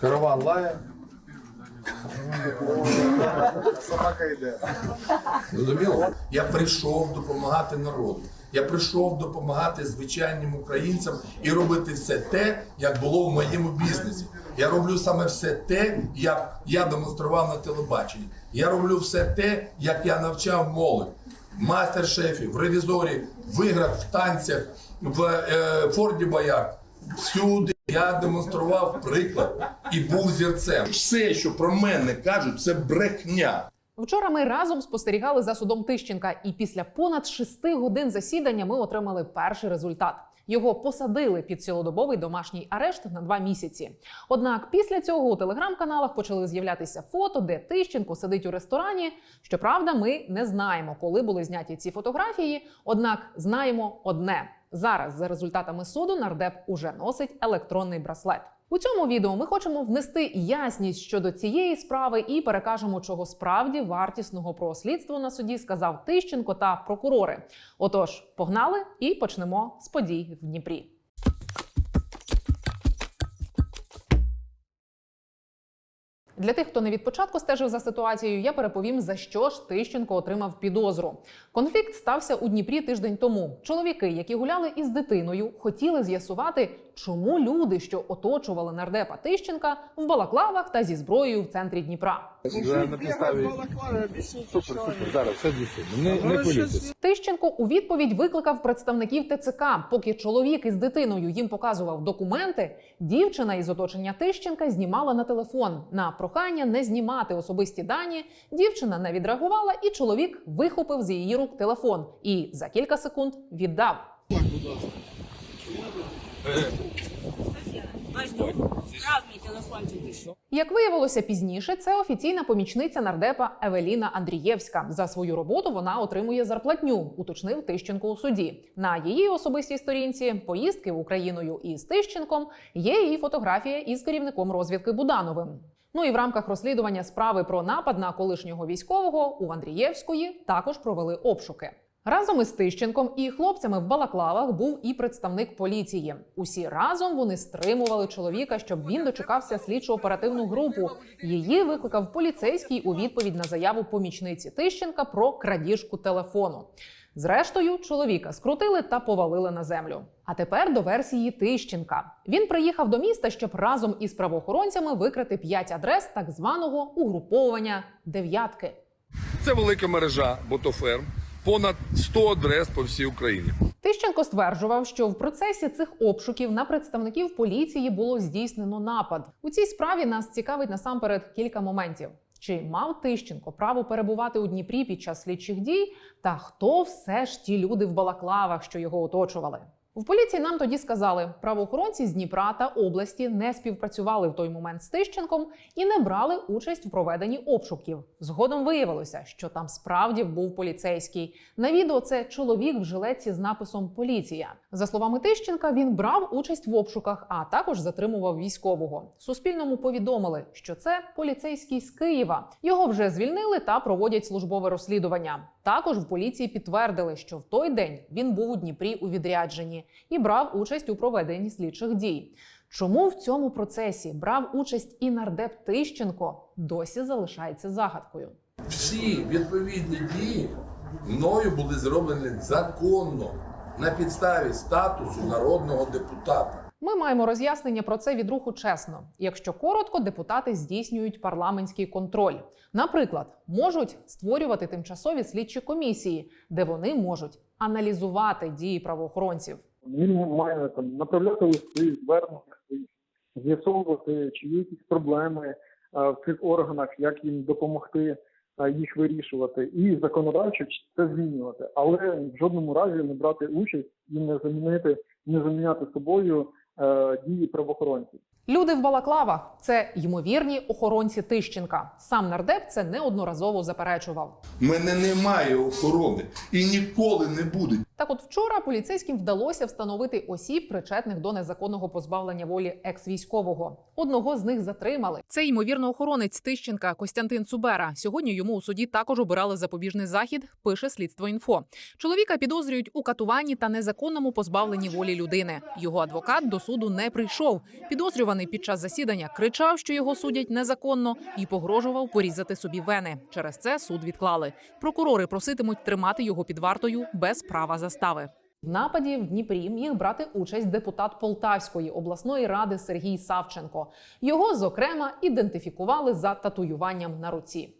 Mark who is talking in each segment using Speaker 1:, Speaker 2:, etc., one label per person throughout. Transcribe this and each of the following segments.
Speaker 1: Караван лає.
Speaker 2: Собака йде.
Speaker 1: Зрозуміло? Я прийшов допомагати народу. Я прийшов допомагати звичайним українцям і робити все те, як було в моєму бізнесі. Я роблю саме все те, як я демонстрував на телебаченні. Я роблю все те, як я навчав молодь. В Мастер-шефі, в ревізорі, в іграх, в танцях, в е, Форді Боярд. Всюди я демонстрував приклад і був зірцем. Все, що про мене кажуть, це брехня.
Speaker 3: Вчора ми разом спостерігали за судом Тищенка, і після понад шести годин засідання ми отримали перший результат. Його посадили під цілодобовий домашній арешт на два місяці. Однак після цього у телеграм-каналах почали з'являтися фото, де Тищенко сидить у ресторані. Щоправда, ми не знаємо, коли були зняті ці фотографії. Однак знаємо одне: зараз за результатами суду нардеп уже носить електронний браслет. У цьому відео ми хочемо внести ясність щодо цієї справи і перекажемо, чого справді вартісного про слідство на суді сказав Тищенко та прокурори. Отож, погнали і почнемо з подій в Дніпрі. Для тих, хто не від початку стежив за ситуацією, я переповім за що ж Тищенко отримав підозру. Конфлікт стався у Дніпрі тиждень тому. Чоловіки, які гуляли із дитиною, хотіли з'ясувати, чому люди, що оточували нардепа Тищенка, в балаклавах та зі зброєю в центрі Дніпра.
Speaker 4: На підставі супер, супер. Зараз все. Не, не.
Speaker 3: Тищенко у відповідь викликав представників ТЦК. Поки чоловік із дитиною їм показував документи, дівчина із оточення Тищенка знімала на телефон. На прохання не знімати особисті дані. Дівчина не відреагувала, і чоловік вихопив з її рук телефон і за кілька секунд віддав. Як виявилося пізніше, це офіційна помічниця нардепа Евеліна Андрієвська. За свою роботу вона отримує зарплатню, уточнив Тищенко у суді. На її особистій сторінці поїздки Україною із Тищенком є її фотографія із керівником розвідки Будановим. Ну і в рамках розслідування справи про напад на колишнього військового у Андрієвської також провели обшуки. Разом із Тищенком і хлопцями в балаклавах був і представник поліції. Усі разом вони стримували чоловіка, щоб він дочекався слідчо-оперативну групу. Її викликав поліцейський у відповідь на заяву помічниці Тищенка про крадіжку телефону. Зрештою, чоловіка скрутили та повалили на землю. А тепер до версії Тищенка. Він приїхав до міста, щоб разом із правоохоронцями викрити п'ять адрес так званого угруповування дев'ятки.
Speaker 5: Це велика мережа ботоферм, понад 100 адрес по всій Україні.
Speaker 3: Тищенко стверджував, що в процесі цих обшуків на представників поліції було здійснено напад. У цій справі нас цікавить насамперед кілька моментів. Чи мав Тищенко право перебувати у Дніпрі під час слідчих дій? Та хто все ж ті люди в балаклавах, що його оточували? В поліції нам тоді сказали, правоохоронці з Дніпра та області не співпрацювали в той момент з Тищенком і не брали участь в проведенні обшуків. Згодом виявилося, що там справді був поліцейський. На відео це чоловік в жилетці з написом Поліція. За словами Тищенка, він брав участь в обшуках, а також затримував військового. Суспільному повідомили, що це поліцейський з Києва. Його вже звільнили та проводять службове розслідування. Також в поліції підтвердили, що в той день він був у Дніпрі у відрядженні і брав участь у проведенні слідчих дій. Чому в цьому процесі брав участь і нардеп Тищенко, досі залишається загадкою.
Speaker 1: Всі відповідні дії мною були зроблені законно на підставі статусу народного депутата.
Speaker 3: Ми маємо роз'яснення про це від руху чесно. Якщо коротко, депутати здійснюють парламентський контроль. Наприклад, можуть створювати тимчасові слідчі комісії, де вони можуть аналізувати дії правоохоронців.
Speaker 2: Він має там направляти листи, звернення, з'ясовувати, чи є якісь проблеми е, в цих органах, як їм допомогти е, їх вирішувати, і законодавчо це змінювати, але в жодному разі не брати участь і не замінити, не заміняти собою дії правоохоронців.
Speaker 3: Люди в балаклавах це ймовірні охоронці Тищенка. Сам нардеп це неодноразово заперечував.
Speaker 1: Мене немає охорони і ніколи не буде.
Speaker 3: Так, от вчора поліцейським вдалося встановити осіб, причетних до незаконного позбавлення волі екс-військового. Одного з них затримали. Це ймовірно охоронець Тищенка Костянтин Цубера. Сьогодні йому у суді також обирали запобіжний захід. Пише слідство інфо. Чоловіка підозрюють у катуванні та незаконному позбавленні волі людини. Його адвокат до суду не прийшов. Підозрюваний під час засідання кричав, що його судять незаконно, і погрожував порізати собі вени. Через це суд відклали. Прокурори проситимуть тримати його під вартою без права застави. В нападі в Дніпрі міг брати участь депутат Полтавської обласної ради Сергій Савченко. Його, зокрема, ідентифікували за татуюванням на руці.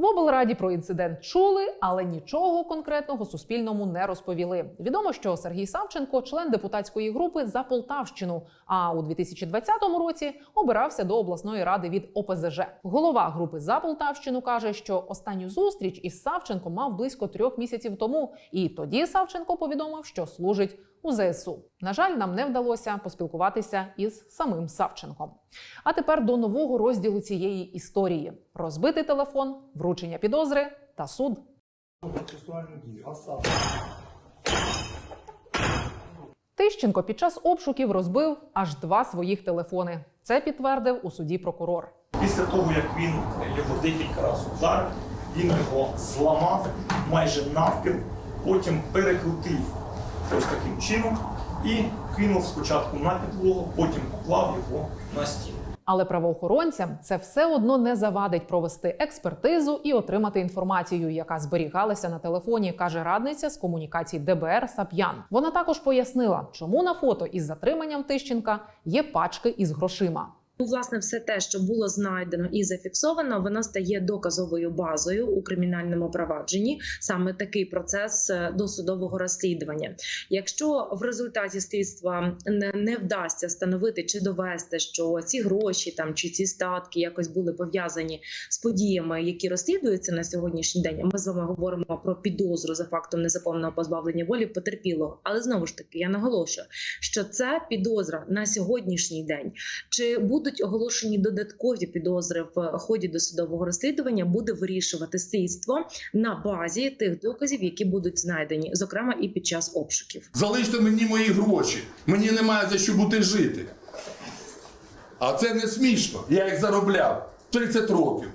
Speaker 3: В облраді про інцидент чули, але нічого конкретного Суспільному не розповіли. Відомо, що Сергій Савченко член депутатської групи за Полтавщину. А у 2020 році обирався до обласної ради від ОПЗЖ. Голова групи за Полтавщину каже, що останню зустріч із Савченком мав близько трьох місяців тому, і тоді Савченко повідомив, що служить у ЗСУ. На жаль, нам не вдалося поспілкуватися із самим Савченком. А тепер до нового розділу цієї історії: розбитий телефон, вручення підозри та суд. Тищенко під час обшуків розбив аж два своїх телефони. Це підтвердив у суді прокурор.
Speaker 6: Після того, як він його декілька разів ударив, він його зламав майже навпіл, потім перекрутив ось таким чином і кинув спочатку на підлогу, потім поклав його на стіну.
Speaker 3: Але правоохоронцям це все одно не завадить провести експертизу і отримати інформацію, яка зберігалася на телефоні, каже радниця з комунікацій ДБР Сап'ян. Вона також пояснила, чому на фото із затриманням Тищенка є пачки із грошима.
Speaker 7: Ну, власне, все те, що було знайдено і зафіксовано, воно стає доказовою базою у кримінальному провадженні. Саме такий процес е, досудового розслідування. Якщо в результаті слідства не, вдасться встановити чи довести, що ці гроші там чи ці статки якось були пов'язані з подіями, які розслідуються на сьогоднішній день. Ми з вами говоримо про підозру за фактом незаконного позбавлення волі потерпілого. Але знову ж таки я наголошую, що це підозра на сьогоднішній день. Чи будуть оголошені додаткові підозри в ході досудового розслідування, буде вирішувати слідство на базі тих доказів, які будуть знайдені, зокрема і під час обшуків.
Speaker 1: Залиште мені мої гроші. Мені немає за що бути жити. А це не смішно. Я їх заробляв 30 років.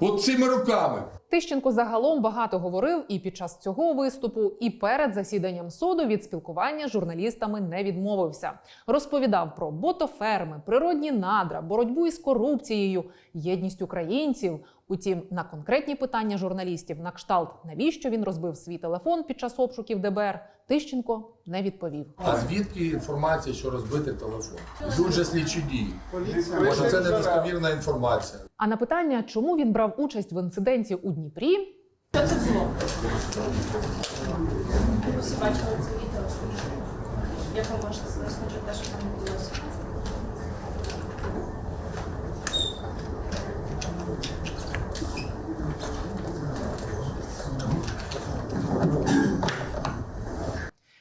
Speaker 1: От цими руками.
Speaker 3: Тищенко загалом багато говорив і під час цього виступу, і перед засіданням суду від спілкування з журналістами не відмовився. Розповідав про ботоферми, природні надра, боротьбу із корупцією, єдність українців. Утім, на конкретні питання журналістів на кшталт, навіщо він розбив свій телефон під час обшуків ДБР, Тищенко не відповів.
Speaker 1: А звідки інформація, що розбити телефон? Йдуть же слідчі дії. Може, це недостовірна інформація.
Speaker 3: А на питання, чому він брав участь в інциденті у Дніпрі,
Speaker 8: Що це було? Всі бачили це відео. Як ви можете пояснити те, що там відбулося?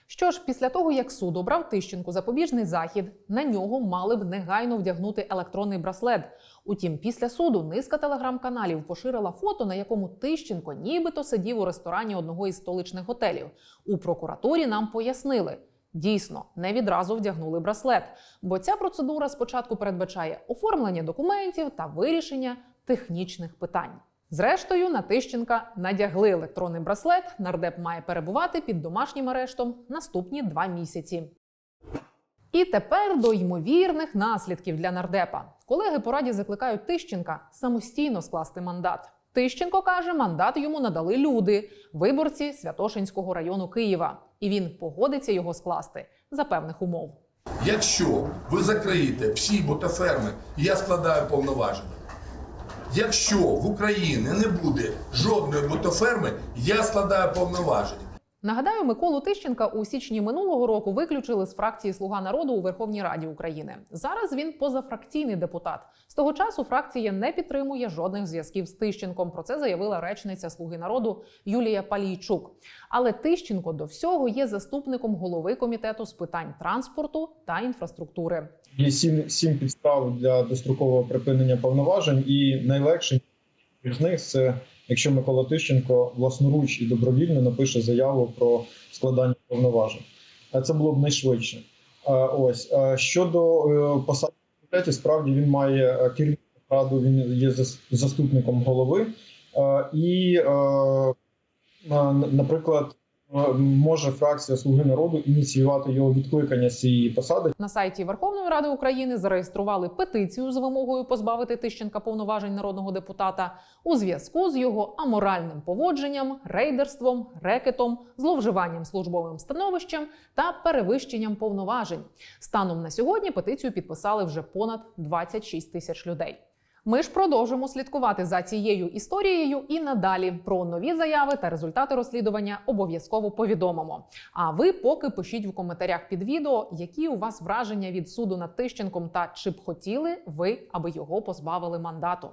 Speaker 3: Що ж, після того як суд обрав Тищенку запобіжний захід, на нього мали б негайно вдягнути електронний браслет. Утім, після суду низка телеграм-каналів поширила фото, на якому Тищенко нібито сидів у ресторані одного із столичних готелів. У прокуратурі нам пояснили. Дійсно, не відразу вдягнули браслет, бо ця процедура спочатку передбачає оформлення документів та вирішення технічних питань. Зрештою, на Тищенка надягли електронний браслет. Нардеп має перебувати під домашнім арештом наступні два місяці. І тепер до ймовірних наслідків для нардепа. Колеги по раді закликають Тищенка самостійно скласти мандат. Тищенко каже, мандат йому надали люди, виборці Святошинського району Києва, і він погодиться його скласти за певних умов.
Speaker 1: Якщо ви закриєте всі ботоферми, я складаю повноваження. Якщо в Україні не буде жодної бутоферми, я складаю повноваження.
Speaker 3: Нагадаю, Миколу Тищенка у січні минулого року виключили з фракції Слуга народу у Верховній Раді України. Зараз він позафракційний депутат. З того часу фракція не підтримує жодних зв'язків з Тищенком. Про це заявила речниця Слуги народу Юлія Палійчук. Але Тищенко до всього є заступником голови комітету з питань транспорту та інфраструктури.
Speaker 9: Є сім, сім підстав для дострокового припинення повноважень, і найлегше з них це якщо Микола Тищенко власноруч і добровільно напише заяву про складання повноважень. Це було б найшвидше. Ось щодо е, посади комітеті, справді він має е, керівну раду, він є зас- заступником голови. І, е, наприклад, може фракція Слуги народу ініціювати його відкликання з цієї посади.
Speaker 3: На сайті Верховної Ради України зареєстрували петицію з вимогою позбавити Тищенка повноважень народного депутата у зв'язку з його аморальним поводженням, рейдерством, рекетом, зловживанням службовим становищем та перевищенням повноважень. Станом на сьогодні петицію підписали вже понад 26 тисяч людей. Ми ж продовжимо слідкувати за цією історією і надалі про нові заяви та результати розслідування обов'язково повідомимо. А ви поки пишіть в коментарях під відео, які у вас враження від суду над Тищенком та чи б хотіли ви, аби його позбавили мандату.